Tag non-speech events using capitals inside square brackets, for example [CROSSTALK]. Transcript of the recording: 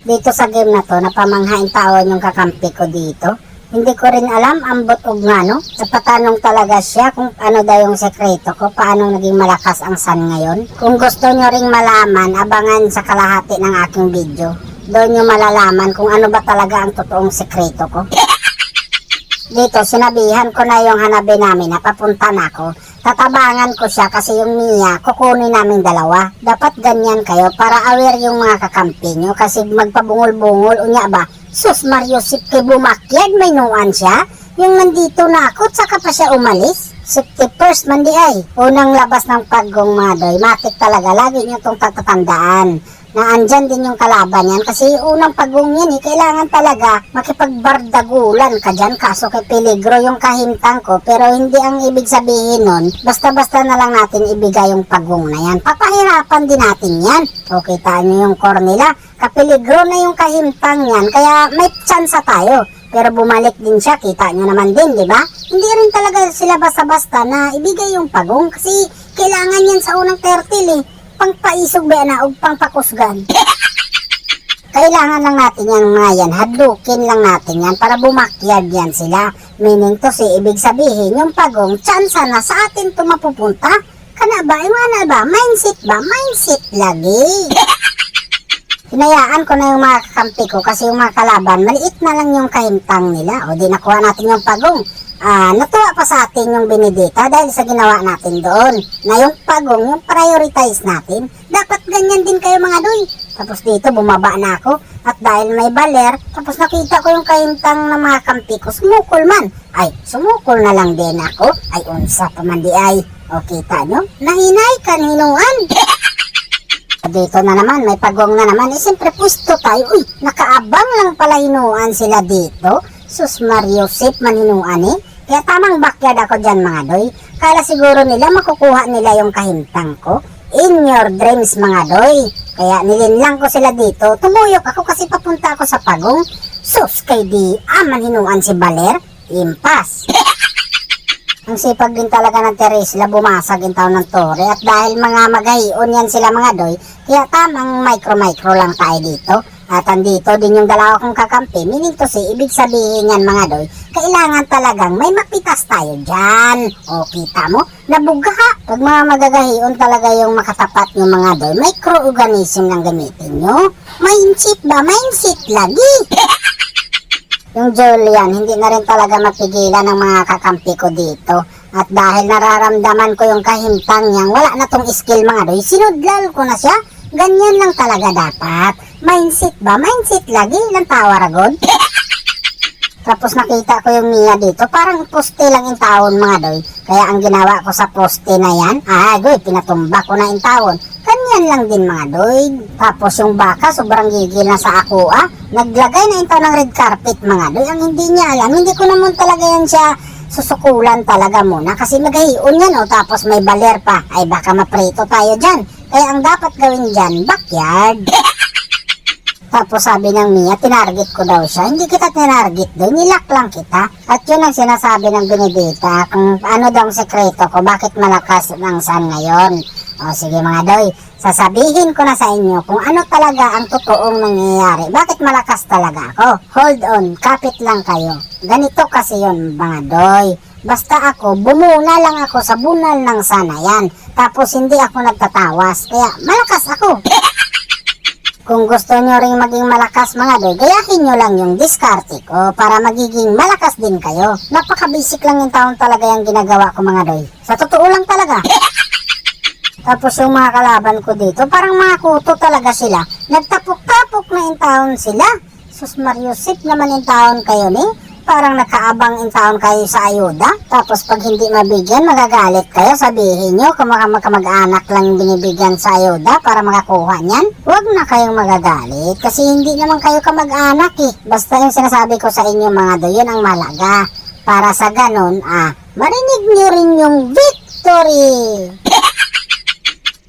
Dito sa game na to, napamanghain tawon yung kakampi ko dito. Hindi ko rin alam ang butog nga no. Napatanong talaga siya kung ano daw yung sekreto ko, paano naging malakas ang sun ngayon. Kung gusto nyo ring malaman, abangan sa kalahati ng aking video. Doon nyo malalaman kung ano ba talaga ang totoong sekreto ko. [LAUGHS] Dito, sinabihan ko na yung hanabi namin na papunta na ako. Tatabangan ko siya kasi yung Mia, kukunin namin dalawa. Dapat ganyan kayo para aware yung mga kakampi nyo kasi magpabungol-bungol. Unya ba, sus Mario Sipke bumakyag, may nuan siya. Yung nandito na ako, tsaka pa siya umalis. Safety first man di ay. Unang labas ng pagong madoy, matik talaga. Lagi nyo itong tatatandaan na andyan din yung kalaban yan. Kasi unang pagong yan eh, kailangan talaga makipagbardagulan ka dyan. Kaso kay peligro yung kahintang ko. Pero hindi ang ibig sabihin nun basta-basta na lang natin ibigay yung pagong na yan. Papahirapan din natin yan. O kita nyo yung core nila kapeligro na yung kahintang yan. Kaya may tsansa tayo. Pero bumalik din siya, kita nyo naman din, di ba? Hindi rin talaga sila basta-basta na ibigay yung pagong kasi kailangan yan sa unang tertil eh pangpaisog ba na o pangpakusgan. [LAUGHS] Kailangan lang natin yan mga yan, hadlukin lang natin yan para bumakyag yan sila. Meaning to si ibig sabihin yung pagong tsansa na sa atin to mapupunta. Kana ba, iwana ba, mindset ba, mindset lagi. [LAUGHS] Hinayaan ko na yung mga kakampi ko kasi yung mga kalaban, maliit na lang yung kahintang nila. O di nakuha natin yung pagong. Ah, natuwa pa sa atin yung Benedita dahil sa ginawa natin doon. Na yung pagong, yung prioritize natin. Dapat ganyan din kayo mga doy. Tapos dito bumaba na ako. At dahil may baler, tapos nakita ko yung kahintang ng mga kampi ko, sumukol man. Ay, sumukol na lang din ako. Ay, unsa pa man di ay. O kita nyo? Nahinay kaninuan. [LAUGHS] Dito na naman, may pagong na naman. Eh, siyempre, pwesto tayo. Uy, nakaabang lang pala hinuan sila dito. Sus Mario Sip, maninuan eh. Kaya tamang backyard ako dyan mga doy. Kala siguro nila makukuha nila yung kahintang ko. In your dreams mga doy. Kaya nilinlang ko sila dito. Tumuyok ako kasi papunta ako sa pagong. Sus, kay di, ah, maninuan si Baler. Impas. [LAUGHS] Ang sipag din talaga ng Teresla bumasag yung taon ng Tore at dahil mga magayon yan sila mga doy, kaya tamang micro-micro lang tayo dito. At andito din yung dalawa kong kakampi, meaning to say, ibig sabihin yan mga doy, kailangan talagang may mapitas tayo dyan. O kita mo, nabuga. Pag mga magagahion talaga yung makatapat yung mga doy, microorganism lang gamitin nyo. Mindset ba? Mindset lagi. [LAUGHS] Yung Julian, hindi na rin talaga mapigilan ng mga kakampi ko dito. At dahil nararamdaman ko yung kahintang niyang wala na tong skill mga doy, sinudlal ko na siya. Ganyan lang talaga dapat. Mindset ba? Mindset lagi ng tawaragod. [LAUGHS] Tapos nakita ko yung Mia dito, parang poste lang yung taon mga doy. Kaya ang ginawa ko sa poste na yan, ah, goy, pinatumba ko na yung taon. Ganyan lang din mga doy. Tapos yung baka, sobrang gigil na sa ako ah. Naglagay na ito ng red carpet mga doy. Ang hindi niya alam, hindi ko naman talaga yan siya susukulan talaga muna. Kasi magahion yan oh, tapos may baler pa. Ay baka maprito tayo dyan. Kaya ang dapat gawin dyan, backyard. [LAUGHS] Tapos sabi ng Mia, tinarget ko daw siya. Hindi kita tinarget doon, nilak lang kita. At yun ang sinasabi ng Benedita, kung ano daw ang sekreto ko, bakit malakas ng sun ngayon. O sige mga doy, sasabihin ko na sa inyo kung ano talaga ang totoong nangyayari. Bakit malakas talaga ako? Hold on, kapit lang kayo. Ganito kasi yon mga doy. Basta ako, bumuna lang ako sa bunal ng sana yan. Tapos hindi ako nagtatawas. Kaya malakas ako. [LAUGHS] Kung gusto nyo ring maging malakas mga doy, gayahin nyo lang yung diskarte ko para magiging malakas din kayo. Napaka-basic lang yung taon talaga yung ginagawa ko mga doy. Sa totoo lang talaga. [LAUGHS] Tapos yung mga kalaban ko dito, parang mga kuto talaga sila. Nagtapok-tapok na yung taon sila. Sus Mario Sip naman yung taon kayo ni. Parang nakaabang yung taon kayo sa ayuda. Tapos pag hindi mabigyan, magagalit kayo. Sabihin nyo, kung mga magkamag-anak lang binibigyan sa ayuda para makakuha niyan. Huwag na kayong magagalit. Kasi hindi naman kayo kamag-anak eh. Basta yung sinasabi ko sa inyo mga do, yun ang malaga. Para sa ganon, ah, marinig nyo rin yung victory.